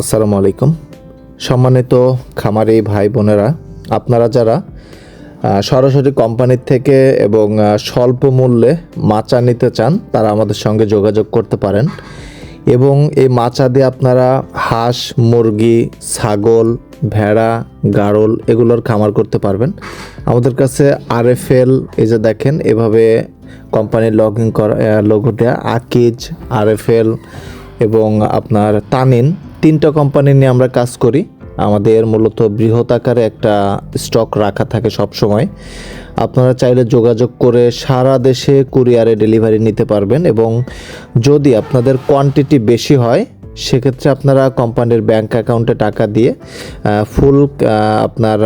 আসসালামু আলাইকুম। সম্মানিত খামারি ভাই বোনেরা, আপনারা যারা সরাসরি কোম্পানির থেকে এবং স্বল্প মূল্যে মাচা নিতে চান, তারা আমাদের সঙ্গে যোগাযোগ করতে পারেন। এবং এই মাচা দিয়ে আপনারা হাঁস, মুরগি, ছাগল, ভেড়া গাড়ল এগুলোর খামার করতে পারবেন। আমাদের কাছে আরএফএল, এই যে দেখেন, এভাবে কোম্পানির লগ ইন করা লোগোটা আকিজ, আরএফএল এবং আপনার তানিন তিনটা কোম্পানি নিয়ে আমরা কাজ করি। আমাদের মূলত বৃহৎ আকারে একটা স্টক রাখা থাকে সব সময় আপনারা চাইলে যোগাযোগ করে সারা দেশে কুরিয়ারে ডেলিভারি নিতে পারবেন এবং যদি আপনাদের কোয়ান্টিটি বেশি হয়, সেক্ষেত্রে আপনারা কোম্পানির ব্যাংক অ্যাকাউন্টে টাকা দিয়ে ফুল আপনার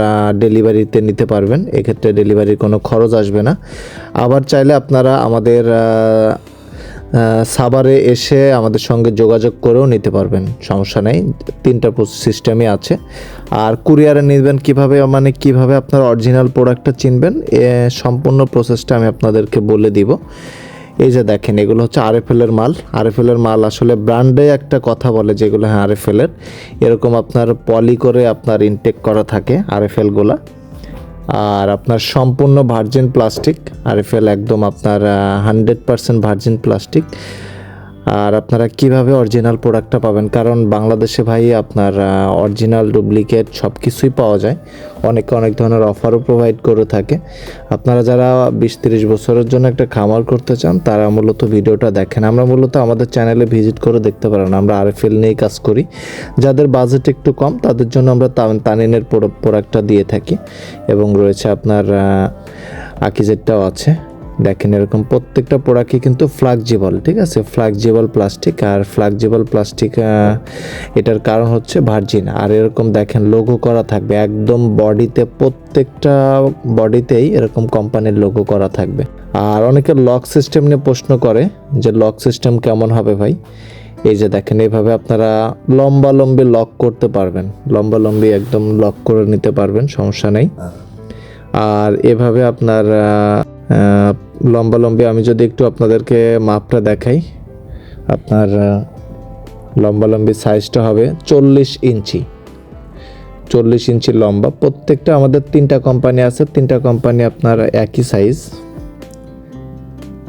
ডেলিভারিতে নিতে পারবেন। এক্ষেত্রে ডেলিভারির কোনো খরচ আসবে না। আবার চাইলে আপনারা আমাদের সাভারে এসে আমাদের সঙ্গে যোগাযোগ করেও নিতে পারবেন। সমস্যা নেই, তিনটা সিস্টেমই আছে। আর কুরিয়ারে নেবেন কীভাবে মানে কীভাবে আপনার অরিজিনাল প্রোডাক্টটা চিনবেন সম্পূর্ণ প্রসেসটা আমি আপনাদেরকে বলে দিব। এই যে দেখেন, এগুলো হচ্ছে আরএফএলের মাল। আরএফএলের মাল আসলে ব্র্যান্ডে একটা কথা বলে যেগুলো হ্যাঁ আরএফএলের এরকম আপনার পলি করে আপনার ইনটেক করা থাকে আরএফএলগুলা আর আপনার সম্পূর্ণ ভার্জিন প্লাস্টিক আর আরএফএল একদম আপনার হান্ড্রেড পারসেন্ট ভার্জিন প্লাস্টিক আর আপনারা কীভাবে অরিজিনাল প্রোডাক্টটা পাবেন? কারণ বাংলাদেশে ভাই আপনার অরিজিনাল ডুপ্লিকেট সব কিছুই পাওয়া যায়। অনেকে অনেক ধরনের অফারও প্রোভাইড করে থাকে। আপনারা যারা বিশ তিরিশ বছরের জন্য একটা খামার করতে চান, তারা মূলত ভিডিওটা দেখেন। আমরা মূলত আমাদের চ্যানেলে ভিজিট করে দেখতে পারেন। আমরা আর আরএফএল নিয়েই কাজ করি। যাদের বাজেট একটু কম, তাদের জন্য আমরা তানিনের প্রোডাক্টটা দিয়ে থাকি। এবং রয়েছে আপনার আকিজেরটাও আছে। দেখেন এরকম প্রত্যেকটা প্রোডাক্টই কিন্তু ফ্লাক্সিবল ঠিক আছে? ফ্লাক্সিবল প্লাস্টিক আর ফ্লাক্সিবল প্লাস্টিক এটার কারণ হচ্ছে ভার্জিন আর এরকম দেখেন লোগো করা থাকবে, একদম বডিতে প্রত্যেকটা বডিতেই এরকম কোম্পানির লোগো করা থাকবে। আর অনেকে লক সিস্টেম নিয়ে প্রশ্ন করে যে লক সিস্টেম কেমন হবে ভাই? এই যে দেখেন এইভাবে আপনারা লম্বা লম্বি লক করতে পারবেন। লম্বা লম্বি একদম লক করে নিতে পারবেন, সমস্যা নেই। আর এভাবে আপনার লম্বা লম্বি, আমি যদি একটু আপনাদেরকে মাপটা দেখাই, আপনার লম্বা লম্বি সাইজটা হবে চল্লিশ ইঞ্চি। চল্লিশ ইঞ্চি লম্বা। প্রত্যেকটা আমাদের তিনটা কোম্পানি আছে, তিনটা কোম্পানি আপনার একই সাইজ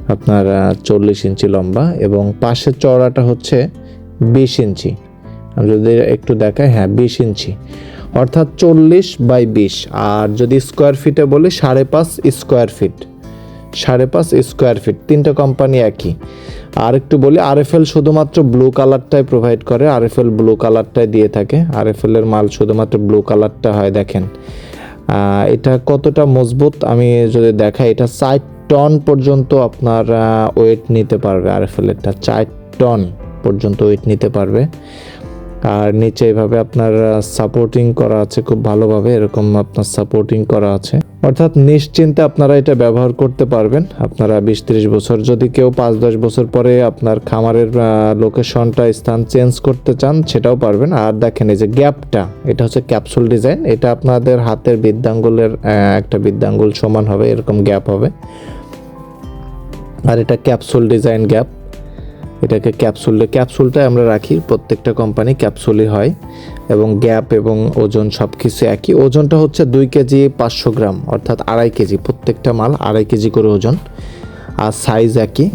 আপনার চল্লিশ ইঞ্চি লম্বা এবং পাশের চওড়াটা হচ্ছে বিশ ইঞ্চি। আমি যদি একটু দেখাই হ্যাঁ বিশ ইঞ্চি। অর্থাৎ চল্লিশ বাই বিশ, আর যদি স্কোয়ার ফিটে বলি, সাড়ে পাঁচ স্কোয়ার ফিট সাড়ে পাঁচ স্কোয়ার ফিট তিনটা কোম্পানি একই। আর একটু বলি আরএফএল শুধুমাত্র ব্লু কালারটাই প্রোভাইড করে আরএফএল ব্লু কালারটাই দিয়ে থাকে। আরএফএল এর মাল শুধুমাত্র ব্লু কালারটা হয়, দেখেন। এটা কতটা মজবুত, আমি যদি দেখাই, এটা চার টন পর্যন্ত আপনার ওয়েট নিতে পারবে আরএফএল এরটা। চার টন পর্যন্ত ওয়েট নিতে পারবে। আর নিচে এভাবে আপনার সাপোর্টিং করা আছে, খুব ভালোভাবে এরকম আপনার সাপোর্টিং করা আছে। অর্থাৎ নিশ্চিন্তে আপনারা এটা ব্যবহার করতে পারবেন। আপনারা বিশ ত্রিশ বছর, যদি কেউ পাঁচ দশ বছর পরে আপনার খামারের লোকেশনটা স্থান চেঞ্জ করতে চান, সেটাও পারবেন। আর দেখেন এই যে গ্যাপটা এটা হচ্ছে ক্যাপসুল ডিজাইন এটা আপনাদের হাতের বৃদ্ধাঙ্গুলের একটা বৃদ্ধাঙ্গুল সমান হবে, এরকম গ্যাপ হবে। আর এটা ক্যাপসুল ডিজাইন গ্যাপ এটাকে ক্যাপসুলে ক্যাপসুলটা আমরা রাখি, প্রত্যেকটা কোম্পানি ক্যাপসুলই হয়, এবং গ্যাপ এবং ওজন সব কিছু একই। ওজনটা হচ্ছে দুই কেজি পাঁচশো গ্রাম, অর্থাৎ আড়াই কেজি, প্রত্যেকটা মাল আড়াই কেজি করে ওজন, আর সাইজ একই।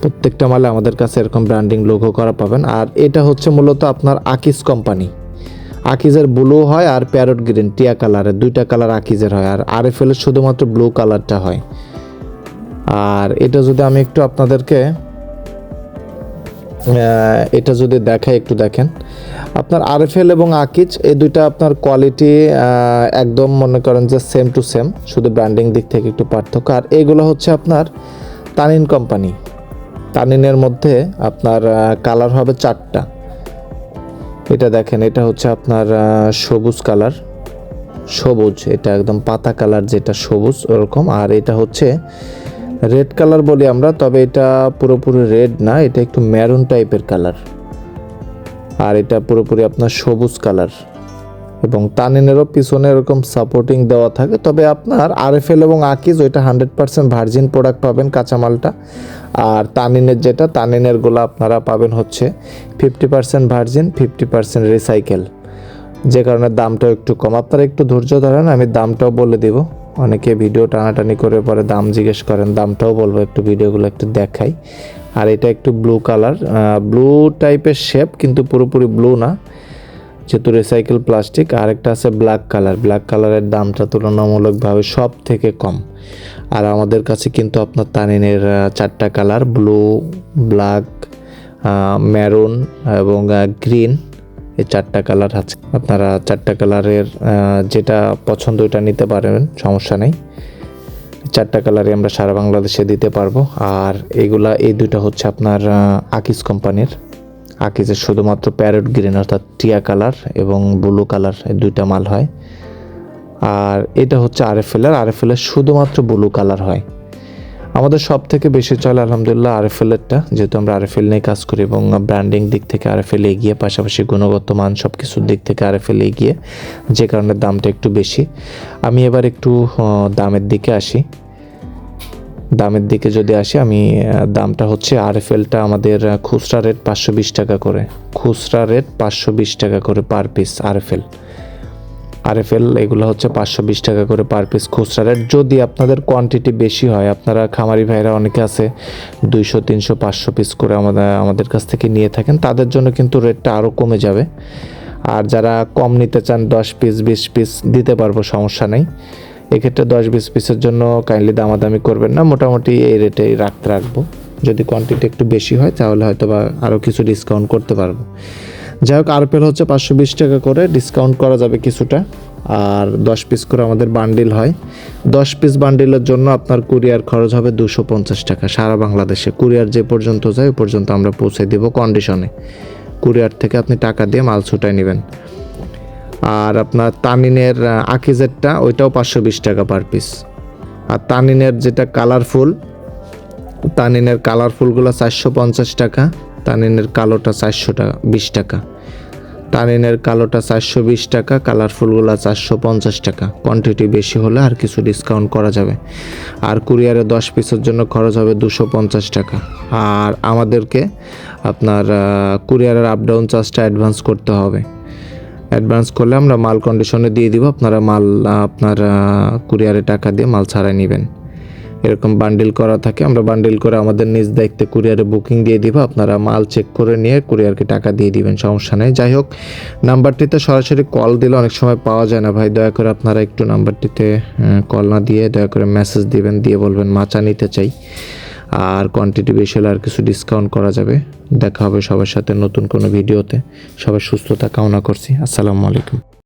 প্রত্যেকটা মালে আমাদের কাছে এরকম ব্র্যান্ডিং লোগো করা পাবেন। আর এটা হচ্ছে মূলত আপনার আকিস কোম্পানি আকিজের ব্লু হয় আর প্যারট গ্রিন টিয়া কালারের দুইটা কালার আকিজের হয়, আর আরএফএল এর শুধুমাত্র ব্লু কালারটা হয়। আর এটা যদি আমি একটু আপনাদেরকে এটা যদি দেখাই একটু দেখেন। আপনার আরএফএল এবং আকিজ, এই দুইটা আপনার কোয়ালিটি একদম মনে করেন যে সেম টু সেম শুধু ব্র্যান্ডিং দিক থেকে একটু পার্থক্য। আর এগুলো হচ্ছে আপনার তানিন কোম্পানি তানিনের মধ্যে আপনার কালার হবে চারটা। এটা দেখেন, এটা হচ্ছে আপনার সবুজ কালার সবুজ, এটা একদম পাতা কালার যেটা সবুজ, ওরকম। আর এটা হচ্ছে রেড কালার বলি আমরা, তবে এটা পুরোপুরি রেড না, এটা একটু ম্যারুন টাইপের কালার। আর এটা পুরোপুরি আপনার সবুজ কালার। এবং তানিনেরও পিছনে এরকম সাপোর্টিং দেওয়া থাকে, তবে আপনার আরএফএল এবং আকিজ, ওইটা হান্ড্রেড পার্সেন্ট ভার্জিন প্রোডাক্ট পাবেন কাঁচামালটা। আর তানিনের যেটা তানিনেরগুলো আপনারা পাবেন হচ্ছে fifty percent virgin fifty percent recycle যে কারণে দামটাও একটু কম। আপনারা একটু ধৈর্য ধরেন, আমি দামটাও বলে দিব। অনেকে ভিডিও টানাটানি করে পরে দাম জিজ্ঞেস করেন, দামটাও বলব, একটু ভিডিওগুলো একটু দেখাই। আর এটা একটু ব্লু কালার ব্লু টাইপের শেপ কিন্তু পুরোপুরি ব্লু না, যেহেতু রিসাইকেল প্লাস্টিক আর একটা আছে ব্ল্যাক কালার ব্ল্যাক কালারের দামটা তুলনামূলকভাবে সব থেকে কম। আর আমাদের কাছে কিন্তু আপনার তানিনের চারটা কালার ব্লু ব্ল্যাক মেরুন এবং গ্রিন এই চারটা কালার আছে। আপনারা চারটা কালারের যেটা পছন্দ ওইটা নিতে পারবেন, সমস্যা নেই। চারটা কালারে আমরা সারা বাংলাদেশে দিতে পারব। আর এগুলা, এই দুইটা হচ্ছে আপনার আকিজ কোম্পানির আকিজের শুধুমাত্র প্যারেট গ্রিন অর্থাৎ টিয়া কালার এবং ব্লু কালার এই দুইটা মাল হয়। আর এটা হচ্ছে আরএফএলের আরএফএলের শুধুমাত্র ব্লু কালার হয়। আমাদের সব থেকে বেশি চলে, আলহামদুলিল্লাহ আরএফএলেরটা যেহেতু আমরা আরএফএল নিয়ে কাজ করি এবং ব্র্যান্ডিং দিক থেকে আরএফএল এগিয়ে, পাশাপাশি গুণগত মান সব কিছুর দিক থেকে আরএফএল এগিয়ে, যে কারণে দামটা একটু বেশি। আমি এবার একটু দামের দিকে আসি। দামের দিকে যদি আসি, আমি দামটা হচ্ছে আরএফএলটা আমাদের খুচরা রেট পাঁচশো বিশ টাকা করে। খুচরা রেট পাঁচশো বিশ টাকা করে পার পিস আরএফএল আরএফএল, এগুলো হচ্ছে পাঁচশো বিশ টাকা করে পার পিস খুচরা রেট যদি আপনাদের কোয়ান্টিটি বেশি হয়, আপনারা খামারি ভাইরা অনেকে আছে দুইশো, তিনশো, পাঁচশো পিস করে আমাদের আমাদের কাছ থেকে নিয়ে থাকেন। তাদের জন্য কিন্তু রেটটা আরও কমে যাবে। আর যারা কম নিতে চান, দশ পিস বিশ পিস দিতে পারব, সমস্যা নেই। এক্ষেত্রে দশ, বিশ পিসের জন্য কাইন্ডলি দামাদামি করবেন না। মোটামুটি এই রেটেই রাখতে রাখব। যদি কোয়ান্টিটি একটু বেশি হয়, তাহলে হয়তো বা আরও কিছু ডিসকাউন্ট করতে পারব। যাই হোক আরপেল হচ্ছে পাঁচশো বিশ টাকা করে ডিসকাউন্ট করা যাবে কিছুটা। আর দশ পিস করে আমাদের বান্ডিল হয়। দশ পিস বান্ডিলের জন্য আপনার কুরিয়ার খরচ হবে দুশো পঞ্চাশ টাকা। সারা বাংলাদেশে কুরিয়ার যে পর্যন্ত যায়, ওই পর্যন্ত আমরা পৌঁছে দেবো কন্ডিশনে কুরিয়ার থেকে আপনি টাকা দিয়ে মাল ছুটাই নেবেন। আর আপনার তানিনের আকিজেরটা, ওইটাও পাঁচশো বিশ টাকা পার পিস আর তানিনের যেটা কালারফুল তানিনের কালারফুলগুলো চারশো পঞ্চাশ টাকা, তানিনের কালোটা চারশো টাকা বিশ টাকা। তানিনের কালোটা চারশো বিশ টাকা কালারফুলগুলো চারশো পঞ্চাশ টাকা। কোয়ান্টিটি বেশি হলে আর কিছু ডিসকাউন্ট করা যাবে। আর কুরিয়ারে দশ পিসের জন্য খরচ হবে দুশো পঞ্চাশ টাকা। আর আমাদেরকে আপনার কুরিয়ারের আপ ডাউন চার্জটা অ্যাডভান্স করতে হবে। অ্যাডভান্স করলে আমরা মাল কন্ডিশনে দিয়ে দিব, আপনারা মাল, আপনার কুরিয়ারে টাকা দিয়ে মাল ছাড়াই নেবেন। এরকম বান্ডিল করা থাকে, আমরা বান্ডিল করে আমাদের নিজ দায়িত্বে কুরিয়ারে বুকিং দিয়ে দিব, আপনারা মাল চেক করে নিয়ে কুরিয়ারকে টাকা দিয়ে দিবেন, সমস্যা নেই। যাই হোক নাম্বারটিতে সরাসরি কল দিলে অনেক সময় পাওয়া যায় না ভাই, দয়া করে আপনারা একটু নাম্বারটিতে কল না দিয়ে দয়া করে মেসেজ দিবেন, দিয়ে বলবেন, মাচা নিতে চাই। আর কোয়ান্টিটি বেশি হলে আর কিছু ডিসকাউন্ট করা যাবে। দেখা হবে সবার সাথে নতুন কোনো ভিডিওতে সবাই সুস্থতা কামনা করছি। আসসালামু আলাইকুম।